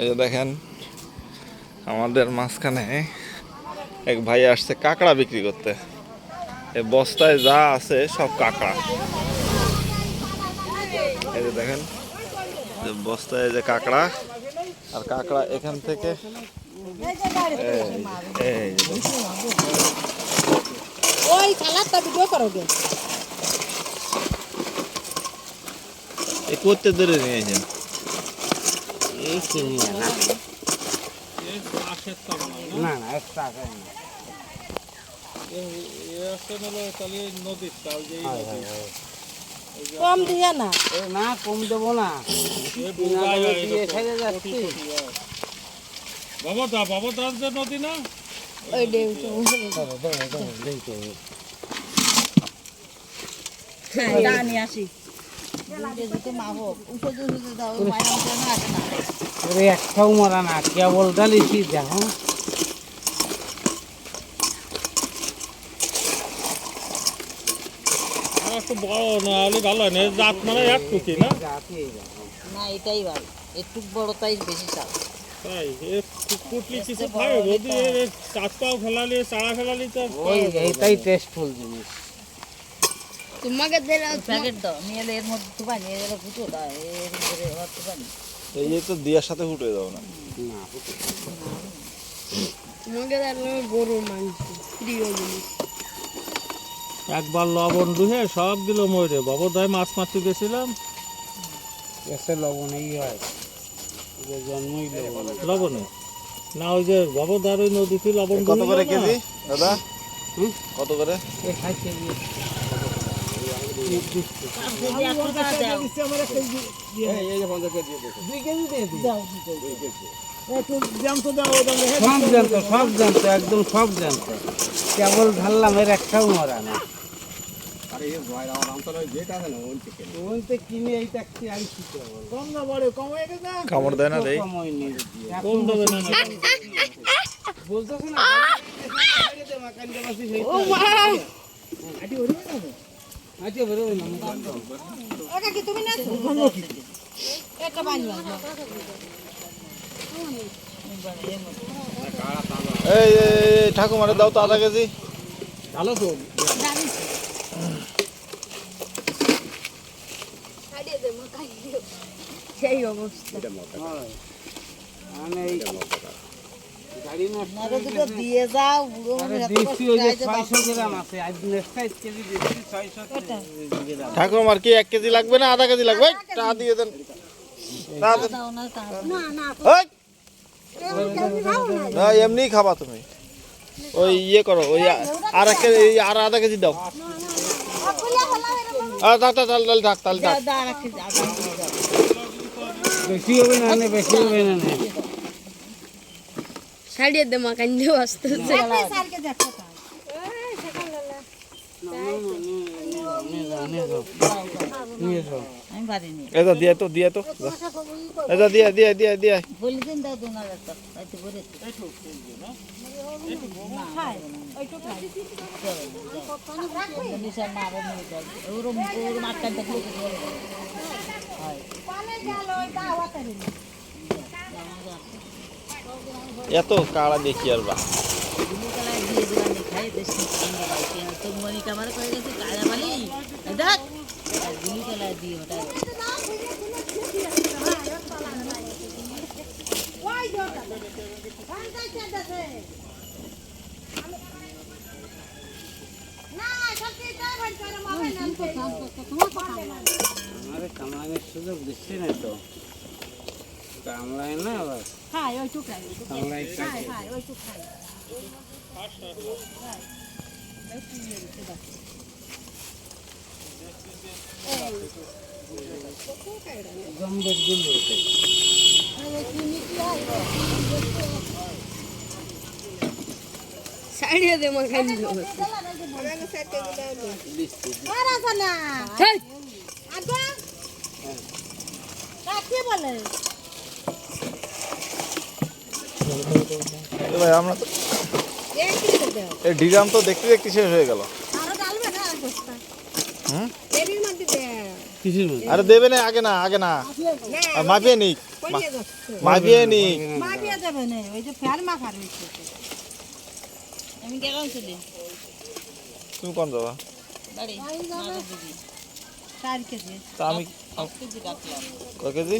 এই যে দেখেন আমাদের মাঝখানে এক ভাই আসছে কাঁকড়া বিক্রি করতে। এই বস্তায় যা আছে সব কাঁকড়া। এই যে দেখেন যে বস্তায় যে কাঁকড়া আর কাঁকড়া এখান থেকে এই। ওই ভিডিও করতে ধরে নিয়েছেন এই চিনি না না না একটা আছে না হয়, হয়, হয়। কম দিয়ে না না কম দেবো না ছেড়ে যাচ্ছি বাবাদা বাবাদার যে নদী না ওই ডেউ। জানি আসি ওরে একটাও মরা না কেবল ডালিছি দেখো। একটু বড় না হলে ভালো হয় না জাত মানে এক না? না এটাই ভালো। একটু বড় তাই বেশি চাল। তাই কুটলি কিছু খাবে? যদি এর চাষটাও ফেলালি চারা ফেলালি তো ওই এইটাই টেস্টফুল জিনিস। তোমাকে প্যাকেট দাও নিয়ে এর মধ্যে তুবানি এর ফুটো দাও এর মধ্যে ওর তুবানি। এই যে তো দিয়ার সাথে ফুটে দাও না। না তোমাকে দিলে গরু মাংস প্রিয় জিনিস। একবার লবণ দুহে সব দিল মরে বাবাদায় মাছ মারতে গেছিলাম। এসে লবণ এই হয় এই যে জন্মই লবণ। লবণে। না ওই যে বাবাদার ওই নদীতে লবণ কত করে? কেজি দাদা? হুম? কত করে? কেজি। সব জানতো সব জানতো একদম সব জানতো কেবল ঢাললাম এর একটাও মরা না কামড় দেয় না না। বলতেছে না ঠাকুমারে দাও তো আধা কেজি ভালো তো সেই অবস্থা হয়। মানে এই গাড়ি নষ্ট আরও দুটো দিয়ে যাও বুড়ো আরে মানুষ এত দিচ্ছি কষ্ট ওই যে খাইতে পারবে ছয়শো গ্রাম আছে আজ নেক্সট টাইম কেজি দিচ্ছি ছয়শো গ্রাম ঠাকুমার কি এক কেজি লাগবে না আধা কেজি লাগবে এই, টা দিয়ে দেন টা দেন। দাও না তা এই! না এমনিই খাবা তুমি ওই ইয়ে করো ওই আ- আর এক কেজি এই আর আধা কেজি দাও আর থাক থাক তাহলে তাহলে থাক তাহলে থাক দা রাখি দাও বেশি হবে না নে, বেশি হবে না নে। ছাড়িয়ে দে মা কান্দে আসতেছে ওরম ওরম আটটা দেখলে হয় এত কাড়া দেখি আর বা। আমার কামড়ানোর সুযোগ দিচ্ছে না তো। কামড়ায় না আবার? খাই ওই টুকরাই কামড়ায় খাই খাই ওই টুক খাই জম্বেরগুলো ছাড়িয়ে দে মা খাই দিও বলে? ভাই আমরা তো এই ডিগ্রাম তো দেখতে দেখতে শেষ হয়ে গেল। আরও না দেবে না আগে না আগে না। আর মাপিয়ে মা- মাপিয়ে না তুমি কোন যাবা আমি কয় কেজি?